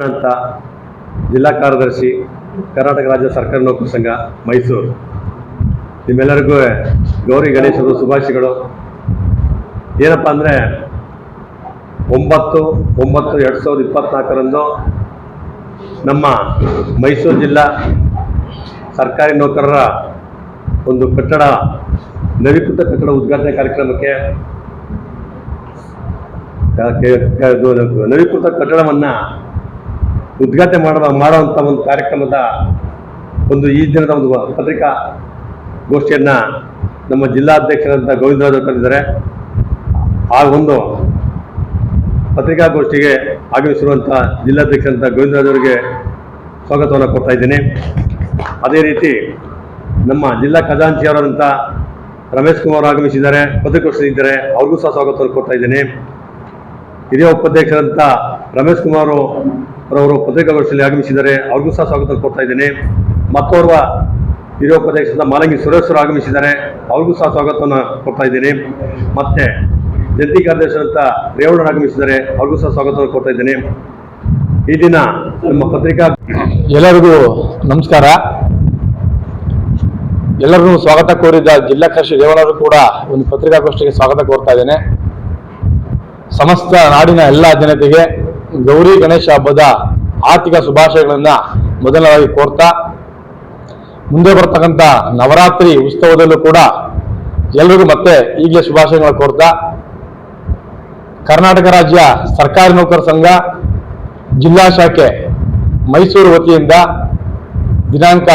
ಅಂತ ಜಿಲ್ಲಾ ಕಾರ್ಯದರ್ಶಿ ಕರ್ನಾಟಕ ರಾಜ್ಯ ಸರ್ಕಾರಿ ನೌಕರ ಸಂಘ ಮೈಸೂರು. ನಿಮ್ಮೆಲ್ಲರಿಗೂ ಗೌರಿ ಗಣೇಶದ ಶುಭಾಶಯಗಳು. ಏನಪ್ಪ ಅಂದರೆ ಒಂಬತ್ತು ಒಂಬತ್ತು, ಎರಡು ಸಾವಿರದ ಇಪ್ಪತ್ತ್ನಾಲ್ಕರಂದು ನಮ್ಮ ಮೈಸೂರು ಜಿಲ್ಲಾ ಸರ್ಕಾರಿ ನೌಕರರ ಒಂದು ಕಟ್ಟಡ, ನವೀಕೃತ ಕಟ್ಟಡ ಉದ್ಘಾಟನೆ ಕಾರ್ಯಕ್ರಮಕ್ಕೆ ನವೀಕೃತ ಕಟ್ಟಡವನ್ನು ಉದ್ಘಾಟನೆ ಮಾಡುವ ಮಾಡುವಂಥ ಒಂದು ಕಾರ್ಯಕ್ರಮದ ಒಂದು ಈ ದಿನದ ಒಂದು ಪತ್ರಿಕಾ ಗೋಷ್ಠಿಯನ್ನು ನಮ್ಮ ಜಿಲ್ಲಾಧ್ಯಕ್ಷರಂತ ಗೋವಿಂದರಾಜ್ ಕರೆದಿದ್ದಾರೆ. ಆ ಒಂದು ಪತ್ರಿಕಾಗೋಷ್ಠಿಗೆ ಆಗಮಿಸಿರುವಂಥ ಜಿಲ್ಲಾಧ್ಯಕ್ಷರಂತ ಗೋವಿಂದರಾಜ್ ಅವರಿಗೆ ಸ್ವಾಗತವನ್ನು ಕೊಡ್ತಾ ಇದ್ದೀನಿ. ಅದೇ ರೀತಿ ನಮ್ಮ ಜಿಲ್ಲಾ ಖಜಾಂಚಿ ಅವರಂತ ರಮೇಶ್ ಕುಮಾರ್ ಆಗಮಿಸಿದ್ದಾರೆ ಪತ್ರಿಕಾಗೋಷ್ಠಿ ಇದ್ದಾರೆ ಅವ್ರಿಗೂ ಸಹ ಸ್ವಾಗತವನ್ನು ಕೊಡ್ತಾ ಇದ್ದೀನಿ. ಹಿರಿಯ ಉಪಾಧ್ಯಕ್ಷರಂತ ರಮೇಶ್ ಕುಮಾರ್ ರವರು ಪತ್ರಿಕಾಗೋಷ್ಠಿಯಲ್ಲಿ ಆಗಮಿಸಿದ್ದಾರೆ. ಅವ್ರಿಗೂ ಸಹ ಸ್ವಾಗತ ಕೊಡ್ತಾ ಇದ್ದೀನಿ. ಮತ್ತೋರ್ವ ಹಿರಿಯ ಪ್ರದೇಶದ ಮಾಲಂಗಿ ಸುರೇಶ್ ಅವರು ಆಗಮಿಸಿದ್ದಾರೆ. ಅವ್ರಿಗೂ ಸಹ ಸ್ವಾಗತವನ್ನು ಕೊಡ್ತಾ ಇದ್ದೀನಿ. ಮತ್ತೆ ಜಂಟಿ ಕಾರ್ಯದರ್ಶಿಯಂತ ರೇವಣ್ಣ ಆಗಮಿಸಿದ್ದಾರೆ. ಅವ್ರಿಗೂ ಸಹ ಸ್ವಾಗತವನ್ನು ಕೊಡ್ತಾ ಇದ್ದೀನಿ. ಈ ದಿನ ನಮ್ಮ ಪತ್ರಿಕಾ ಎಲ್ಲರಿಗೂ ನಮಸ್ಕಾರ. ಎಲ್ಲರಿಗೂ ಸ್ವಾಗತ ಕೋರಿದ್ದ ಜಿಲ್ಲಾ ಕೃಷಿ ರೇವಣ್ಣರು ಕೂಡ ಒಂದು ಪತ್ರಿಕಾಗೋಷ್ಠಿಗೆ ಸ್ವಾಗತ ಕೋರ್ತಾ ಇದ್ದೇನೆ. ಸಮಸ್ತ ನಾಡಿನ ಎಲ್ಲ ಜನತೆಗೆ ಗೌರಿ ಗಣೇಶ ಹಬ್ಬದ ಆರ್ಥಿಕ ಶುಭಾಶಯಗಳನ್ನ ಮೊದಲಾಗಿ ಕೋರ್ತಾ, ಮುಂದೆ ಬರ್ತಕ್ಕಂತ ನವರಾತ್ರಿ ಉತ್ಸವದಲ್ಲೂ ಕೂಡ ಎಲ್ರಿಗೂ ಮತ್ತೆ ಈಗಲೇ ಶುಭಾಶಯಗಳ ಕೋರ್ತಾ, ಕರ್ನಾಟಕ ರಾಜ್ಯ ಸರ್ಕಾರಿ ನೌಕರ ಸಂಘ, ಜಿಲ್ಲಾ ಶಾಖೆ ಮೈಸೂರು ವತಿಯಿಂದ ದಿನಾಂಕ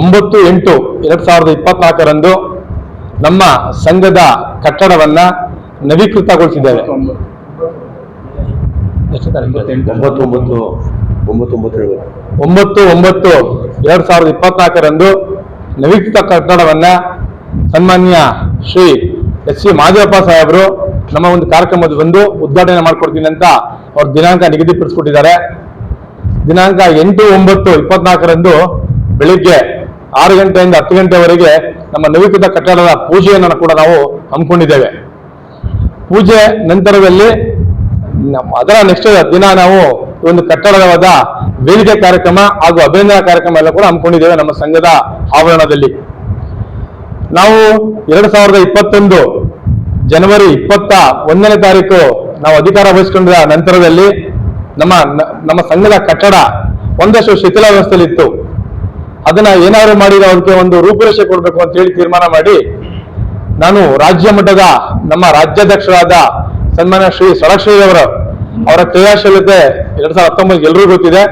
ಒಂಬತ್ತು ಎಂಟು ಎರಡ್ ಸಾವಿರದ ಇಪ್ಪತ್ನಾಲ್ಕರಂದು ನಮ್ಮ ಸಂಘದ ಕಟ್ಟಡವನ್ನ ನವೀಕೃತಗೊಳಿಸಿದ್ದೇವೆ. ಎಷ್ಟು ತಾರೀಕು? ಒಂಬತ್ತು ಒಂಬತ್ತು ಒಂಬತ್ತು ಒಂಬತ್ತು ಏಳು ಒಂಬತ್ತು ಒಂಬತ್ತು ಎರಡ್ ಸಾವಿರದ ಇಪ್ಪತ್ನಾಲ್ಕರಂದು ನವೀಕೃತ ಕಟ್ಟಡವನ್ನ ಸನ್ಮಾನ್ಯ ಶ್ರೀ ಎಸ್ ಸಿ ಮಾದೇವಪ್ಪ ಸಾಹೇಬರು ನಮ್ಮ ಒಂದು ಕಾರ್ಯಕ್ರಮದ ಬಂದು ಉದ್ಘಾಟನೆ ಮಾಡ್ಕೊಡ್ತೀನಿ ಅಂತ ಅವ್ರ ದಿನಾಂಕ ನಿಗದಿಪಡಿಸ್ಕೊಟ್ಟಿದ್ದಾರೆ ದಿನಾಂಕ ಎಂಟು ಒಂಬತ್ತು ಇಪ್ಪತ್ನಾಲ್ಕರಂದು ಬೆಳಿಗ್ಗೆ ಆರು ಗಂಟೆಯಿಂದ ಹತ್ತು ಗಂಟೆವರೆಗೆ ನಮ್ಮ ನವೀಕೃತ ಕಟ್ಟಡದ ಪೂಜೆಯನ್ನು ಕೂಡ ನಾವು ಹಮ್ಮಿಕೊಂಡಿದ್ದೇವೆ. ಪೂಜೆ ನಂತರದಲ್ಲಿ ಅದರ ನೆಕ್ಸ್ಟ್ ದಿನ ನಾವು ಒಂದು ಕಟ್ಟಡವಾದ ವೇದಿಕೆ ಕಾರ್ಯಕ್ರಮ ಹಾಗೂ ಅಭಿನಂದನಾ ಕಾರ್ಯಕ್ರಮ ಎಲ್ಲ ಕೂಡ ಹಮ್ಮಿಕೊಂಡಿದ್ದೇವೆ ನಮ್ಮ ಸಂಘದ ಆವರಣದಲ್ಲಿ. ನಾವು ಎರಡು ಸಾವಿರದ ಇಪ್ಪತ್ತೊಂದು ಜನವರಿ ಇಪ್ಪತ್ತ ಒಂದನೇ ತಾರೀಕು ನಾವು ಅಧಿಕಾರ ವಹಿಸಿಕೊಂಡ ನಂತರದಲ್ಲಿ ನಮ್ಮ ನಮ್ಮ ಸಂಘದ ಕಟ್ಟಡ ಒಂದಷ್ಟು ಶಿಥಿಲಾವಸ್ಥೆಯಲ್ಲಿ ಇತ್ತು. ಅದನ್ನ ಏನಾದ್ರು ಮಾಡಿ ಅದಕ್ಕೆ ಒಂದು ರೂಪುರೇಷೆ ಕೊಡಬೇಕು ಅಂತ ಹೇಳಿ ತೀರ್ಮಾನ ಮಾಡಿ ನಾನು ರಾಜ್ಯ ಮಟ್ಟದ ನಮ್ಮ ರಾಜ್ಯಾಧ್ಯಕ್ಷರಾದ ಸನ್ಮಾನ್ಯ ಶ್ರೀ ಸೊರಕ್ಷಯ್ಯವರು ಅವರ ಕ್ರಿಯಾಶೀಲತೆ ಎರಡ್ ಸಾವಿರದ ಹತ್ತೊಂಬತ್ತು ಎಲ್ಲರಿಗೂ ಗೊತ್ತಿದೆ.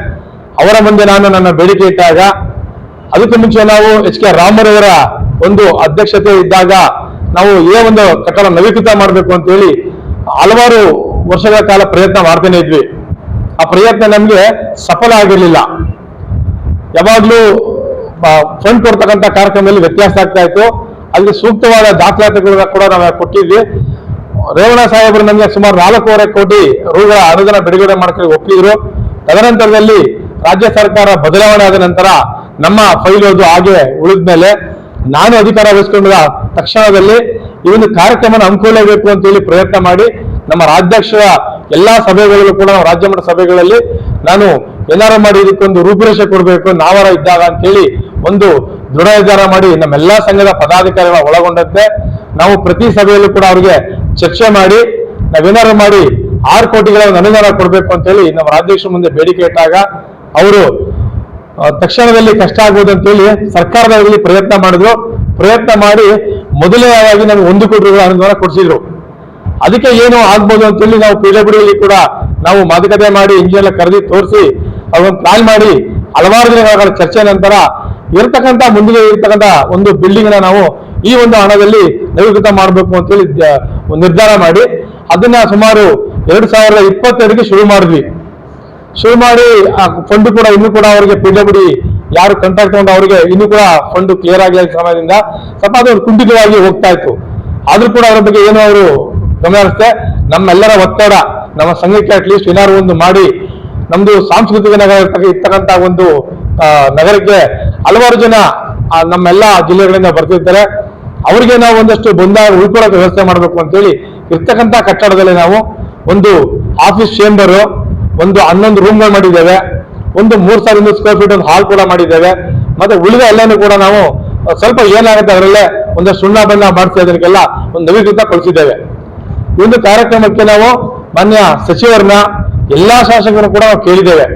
ಅವರ ಮುಂದೆ ನಾನು ನನ್ನ ಬೇಡಿಕೆ ಇಟ್ಟಾಗ, ಅದಕ್ಕೆ ಮುಂಚೆ ನಾವು ಎಚ್ ಕೆ ರಾಮರವರ ಒಂದು ಅಧ್ಯಕ್ಷತೆ ಇದ್ದಾಗ ನಾವು ಏ ಒಂದು ಕಟ್ಟಡ ನವೀಕೃತ ಮಾಡಬೇಕು ಅಂತ ಹೇಳಿ ಹಲವಾರು ವರ್ಷಗಳ ಕಾಲ ಪ್ರಯತ್ನ ಮಾಡ್ತಾನೆ ಇದ್ವಿ. ಆ ಪ್ರಯತ್ನ ನಮಗೆ ಸಫಲ ಆಗಿರಲಿಲ್ಲ. ಯಾವಾಗ್ಲೂ ಫಂಡ್ ಕೊಡ್ತಕ್ಕಂಥ ಕಾರ್ಯಕ್ರಮದಲ್ಲಿ ವ್ಯತ್ಯಾಸ ಆಗ್ತಾ ಇತ್ತು. ಅಲ್ಲಿ ಸೂಕ್ತವಾದ ದಾಖಲಾತಿಗಳನ್ನ ಕೂಡ ನಾವು ಕೊಟ್ಟಿದ್ವಿ. ರೇವಣ ಸಾಹೇಬರು ನಮಗೆ ಸುಮಾರು ನಾಲ್ಕೂವರೆ ಕೋಟಿ ರೂಗಳ ಅನುದಾನ ಬಿಡುಗಡೆ ಮಾಡ್ಕೊಳ್ಳಿ ಒಪ್ಪಿದ್ರು. ತದನಂತರದಲ್ಲಿ ರಾಜ್ಯ ಸರ್ಕಾರ ಬದಲಾವಣೆ ಆದ ನಂತರ ನಮ್ಮ ಫೈಲ್ ಅದು ಹಾಗೆ ಉಳಿದ್ಮೇಲೆ ನಾನು ಅಧಿಕಾರ ವಹಿಸಿಕೊಂಡ ತಕ್ಷಣದಲ್ಲಿ ಈ ಒಂದು ಕಾರ್ಯಕ್ರಮನ ಹಮ್ಮಿಕೊಳ್ಳಬೇಕು ಅಂತ ಹೇಳಿ ಪ್ರಯತ್ನ ಮಾಡಿ ನಮ್ಮ ರಾಜ್ಯಾಧ್ಯಕ್ಷರ ಎಲ್ಲಾ ಸಭೆಗಳಲ್ಲೂ ಕೂಡ ನಾವು ರಾಜ್ಯ ಮಟ್ಟ ಸಭೆಗಳಲ್ಲಿ ನಾನು ಏನಾರು ಮಾಡಿ ಇದಕ್ಕೊಂದು ರೂಪುರೇಷೆ ಕೊಡಬೇಕು, ನಾವರ ಇದ್ದಾಗ ಅಂತ ಹೇಳಿ ಒಂದು ದೃಢ ನಿರ್ಧಾರ ಮಾಡಿ ನಮ್ಮೆಲ್ಲಾ ಸಂಘದ ಪದಾಧಿಕಾರಿಗಳ ಒಳಗೊಂಡಂತೆ ನಾವು ಪ್ರತಿ ಸಭೆಯಲ್ಲೂ ಕೂಡ ಅವರಿಗೆ ಚರ್ಚೆ ಮಾಡಿ, ನಾವೇನಾರು ಮಾಡಿ ಆರು ಕೋಟಿಗಳ ಅನುದಾನ ಕೊಡಬೇಕು ಅಂತ ಹೇಳಿ ನಮ್ಮ ರಾಜ್ಯಾಧ್ಯಕ್ಷರ ಮುಂದೆ ಬೇಡಿಕೆ ಇಟ್ಟಾಗ ಅವರು ತಕ್ಷಣದಲ್ಲಿ ಕಷ್ಟ ಆಗ್ಬೋದು ಅಂತ ಹೇಳಿ ಸರ್ಕಾರದಲ್ಲಿ ಪ್ರಯತ್ನ ಮಾಡಿದ್ರು. ಪ್ರಯತ್ನ ಮಾಡಿ ಮೊದಲನೇದಾಗಿ ನಮ್ಗೆ ಒಂದು ಕೋಟಿ ರೂಪಾಯಿ ಅನುದಾನ ಕೊಡಿಸಿದ್ರು. ಅದಕ್ಕೆ ಏನು ಆಗ್ಬೋದು ಅಂತ ಹೇಳಿ ನಾವು ಪಿಡಬ್ಲ್ಯೂಡಿ ಕೂಡ ನಾವು ಮಾತುಕತೆ ಮಾಡಿ ಇಂಜಿನಿಯರ್ ಕರೆದಿ ತೋರಿಸಿ ಅವ್ರನ್ನ ಪ್ಲಾನ್ ಮಾಡಿ, ಹಲವಾರು ದಿನಗಳ ಚರ್ಚೆ ನಂತರ ಇರತಕ್ಕಂತ ಮುಂದಿನ ಇರ್ತಕ್ಕಂಥ ಒಂದು ಬಿಲ್ಡಿಂಗ್ನ ನಾವು ಈ ಒಂದು ಹಣದಲ್ಲಿ ನವೀಕೃತ ಮಾಡಬೇಕು ಅಂತ ಹೇಳಿ ದ- ಒಂದು ನಿರ್ಧಾರ ಮಾಡಿ. ಅದನ್ನ ಸುಮಾರು ಎರಡು ಸಾವಿರದ ಇಪ್ಪತ್ತೆರಡಕ್ಕೆ ಶುರು ಮಾಡಿದ್ವಿ. ಶುರು ಮಾಡಿ, ಆ ಫಂಡ್ ಕೂಡ ಇನ್ನೂ ಕೂಡ ಅವರಿಗೆ ಪಿಡಬ್ಲ್ಯೂಡಿ ಯಾರು ಕಾಂಟ್ರಾಕ್ಟ್ ತಗೊಂಡು ಅವರಿಗೆ ಇನ್ನೂ ಕೂಡ ಫಂಡ್ ಕ್ಲಿಯರ್ ಆಗಿಲ್ಲ ಸಮಯದಿಂದ. ಸ್ವಲ್ಪ ಅದು ಕುಂಠಿತವಾಗಿ ಹೋಗ್ತಾ ಇತ್ತು. ಆದ್ರೂ ಕೂಡ ಅವರ ಬಗ್ಗೆ ಏನು ಅವರು ಗಮನಿಸುತ್ತೆ ನಮ್ಮೆಲ್ಲರ ಒತ್ತಡ, ನಮ್ಮ ಸಂಘಕ್ಕೆ ಅಟ್ಲೀಸ್ಟ್ ಏನಾದ್ರು ಒಂದು ಮಾಡಿ, ನಮ್ದು ಸಾಂಸ್ಕೃತಿಕ ನಗರ ಇರ್ತಕ್ಕ- ಇರ್ತಕ್ಕಂತ ಒಂದು ನಗರಕ್ಕೆ ಹಲವಾರು ಜನ ನಮ್ಮೆಲ್ಲ ಜಿಲ್ಲೆಗಳಿಂದ ಬರ್ತಿರ್ತಾರೆ. ಅವರಿಗೆ ನಾವು ಒಂದಷ್ಟು ಬಂದಾಗ ಉಳ್ಕೊಳ್ಳೋಕೆ ವ್ಯವಸ್ಥೆ ಮಾಡಬೇಕು ಅಂತೇಳಿ ಇರ್ತಕ್ಕಂಥ ಕಟ್ಟಡದಲ್ಲಿ ನಾವು ಒಂದು ಆಫೀಸ್ ಚೇಂಬರು ಒಂದು ಹನ್ನೊಂದು ರೂಮ್ಗಳು ಮಾಡಿದ್ದೇವೆ. ಒಂದು ಮೂರ್ ಸಾವಿರದ ಸ್ಕ್ವೇರ್ ಫೀಟ್ ಒಂದು ಹಾಲ್ ಕೂಡ ಮಾಡಿದ್ದೇವೆ. ಮತ್ತೆ ಉಳಿದ ಎಲ್ಲಾನು ಕೂಡ ನಾವು ಸ್ವಲ್ಪ ಏನಾಗುತ್ತೆ ಅದರಲ್ಲೇ ಒಂದಷ್ಟು ಸುಣ್ಣ ಬಣ್ಣ ಮಾಡಿಸಿ ಅದಕ್ಕೆಲ್ಲ ಒಂದು ನವೀಕೃತ ಕಳಿಸಿದ್ದೇವೆ ಈ ಒಂದು ಕಾರ್ಯಕ್ರಮಕ್ಕೆ ನಾವು ಮಾನ್ಯ ಸಚಿವರನ್ನ, ಎಲ್ಲಾ ಶಾಸಕರು ಕೂಡ ನಾವು ಕೇಳಿದ್ದೇವೆ.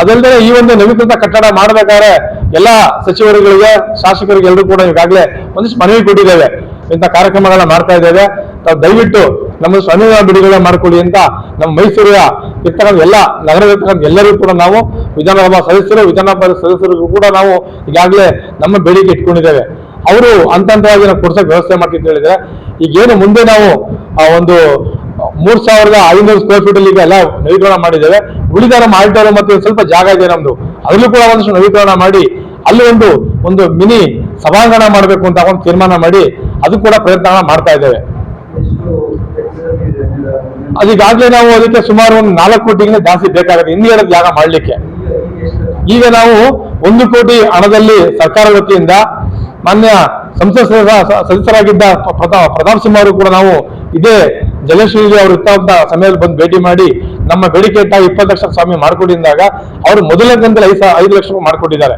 ಅದಲ್ಲದೆ ಈ ಒಂದು ನವೀಕೃತ ಕಟ್ಟಡ ಮಾಡಬೇಕಾದ್ರೆ ಎಲ್ಲ ಸಚಿವರುಗಳಿಗೆ, ಶಾಸಕರಿಗೆ ಎಲ್ಲರೂ ಕೂಡ ಈಗಾಗಲೇ ಒಂದಿಷ್ಟು ಮನವಿ ಕೊಟ್ಟಿದ್ದೇವೆ. ಇಂಥ ಕಾರ್ಯಕ್ರಮಗಳನ್ನ ಮಾಡ್ತಾ ಇದ್ದೇವೆ. ತಾವು ದಯವಿಟ್ಟು ನಮ್ಮ ಸ್ವಾಮಿಗಳ ಬಿಡುಗಡೆ ಮಾಡ್ಕೊಳ್ಳಿ ಅಂತ ನಮ್ಮ ಮೈಸೂರಿನ ಇರ್ತಕ್ಕಂಥ ಎಲ್ಲ ನಗರದ ಎಲ್ಲರಿಗೂ ಕೂಡ ನಾವು ವಿಧಾನಸಭಾ ಸದಸ್ಯರು, ವಿಧಾನಸಭಾ ಸದಸ್ಯರಿಗೂ ಕೂಡ ನಾವು ಈಗಾಗಲೇ ನಮ್ಮ ಬೇಡಿಕೆ ಇಟ್ಕೊಂಡಿದ್ದೇವೆ. ಅವರು ಹಂತ ಹಂತವಾಗಿ ನಾವು ಕೊಡ್ಸಕ್ ವ್ಯವಸ್ಥೆ ಮಾಡ್ತೀವಿ ಅಂತ ಹೇಳಿದ್ರೆ ಈಗೇನು ಮುಂದೆ ನಾವು, ಆ, ಒಂದು ಮೂರ್ ಸಾವಿರದ ಐನೂರು ಸ್ಕ್ವೇರ್ ಫೀಟ್ ಅಲ್ಲಿ ಎಲ್ಲ ನವೀಕರಣ ಮಾಡಿದ್ದೇವೆ. ಉಳಿದ ನಮ್ಮ ಆಲ್ಟರ್ ಮತ್ತೆ ಸ್ವಲ್ಪ ಜಾಗ ಇದೆ ನಮ್ದು. ಅದರಲ್ಲೂ ಕೂಡ ಒಂದಷ್ಟು ನವೀಕರಣ ಮಾಡಿ ಅಲ್ಲಿ ಒಂದು ಒಂದು ಮಿನಿ ಸಭಾಂಗಣ ಮಾಡಬೇಕು ಅಂತ ಒಂದು ತೀರ್ಮಾನ ಮಾಡಿ ಅದು ಕೂಡ ಪ್ರಯತ್ನ ಮಾಡ್ತಾ ಇದ್ದೇವೆ. ಅದೀಗಾಗಲೇ ನಾವು ಅದಕ್ಕೆ ಸುಮಾರು ಒಂದು ನಾಲ್ಕು ಕೋಟಿಗಿಂತ ಜಾಸ್ತಿ ಬೇಕಾಗುತ್ತೆ. ಎರಡು ಜಾಗ ಮಾಡ್ಲಿಕ್ಕೆ. ಈಗ ನಾವು ಒಂದು ಕೋಟಿ ಹಣದಲ್ಲಿ ಸರ್ಕಾರ ವತಿಯಿಂದ ಮಾನ್ಯ ಸಂಸದ ಸದಸ್ಯ- ಸದಸ್ಯರಾಗಿದ್ದ ಪ್ರತಾಪ್ ಸಿಂಹ ಅವರು ಕೂಡ ನಾವು ಇದೇ ಜಲಶ್ರೀ ಅವರು ಇತ್ತ ಸಮಯದಲ್ಲಿ ಬಂದು ಭೇಟಿ ಮಾಡಿ ನಮ್ಮ ಬೇಡಿಕೆ ಇಟ್ಟಾಗ ಇಪ್ಪತ್ತು ಲಕ್ಷ ಸ್ವಾಮಿ ಮಾಡ್ಕೊಟ್ಟಿದ್ದಾಗ ಅವರು ಮೊದಲ ಕಂತಲ್ಲಿ ಐದು ಐದು ಲಕ್ಷ ಮಾಡ್ಕೊಟ್ಟಿದ್ದಾರೆ.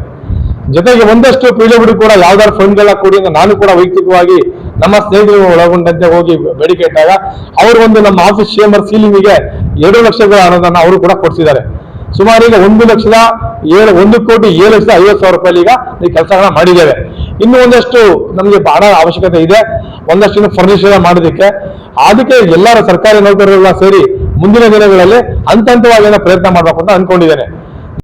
ಜೊತೆಗೆ ಒಂದಷ್ಟು ಪಿಡಬ್ಲ್ಯೂ ಕೂಡ ಯಾವ್ದಾದ್ರು ಫಂಡ್ಗಳ ಕೊಡಿ ಅಂತ ನಾನು ಕೂಡ ವೈಯಕ್ತಿಕವಾಗಿ ನಮ್ಮ ಸ್ನೇಹಿತರು ಒಳಗೊಂಡಂತೆ ಹೋಗಿ ಬೇಡಿಕೆ ಇಟ್ಟಾಗ ಅವರು ಒಂದು ನಮ್ಮ ಆಫೀಸ್ ಚೇಂಬರ್ ಸೀಲಿಂಗಿಗೆ ಎರಡು ಲಕ್ಷಗಳ ಅನುದಾನ ಅವರು ಕೂಡ ಕೊಡಿಸಿದ್ದಾರೆ. ಸುಮಾರು ಈಗ ಒಂದು ಲಕ್ಷದ ಏಳು, ಒಂದು ಕೋಟಿ ಏಳು ಲಕ್ಷದ ಐವತ್ತು ಸಾವಿರ ರೂಪಾಯಿ ಈಗ ಈ ಕೆಲಸಗಳನ್ನ ಮಾಡಿದ್ದೇವೆ. ಇನ್ನು ಒಂದಷ್ಟು ನಮಗೆ ಬಹಳ ಅವಶ್ಯಕತೆ ಇದೆ. ಒಂದಷ್ಟು ಇನ್ನು ಫರ್ನಿಚರ್ ಮಾಡೋದಕ್ಕೆ. ಅದಕ್ಕೆ ಎಲ್ಲರ ಸರ್ಕಾರಿ ನೌಕರರೆಲ್ಲ ಸೇರಿ ಮುಂದಿನ ದಿನಗಳಲ್ಲಿ ಹಂತ ಹಂತವಾಗಿ ಪ್ರಯತ್ನ ಮಾಡಬೇಕು ಅಂತ ಅನ್ಕೊಂಡಿದ್ದೇನೆ.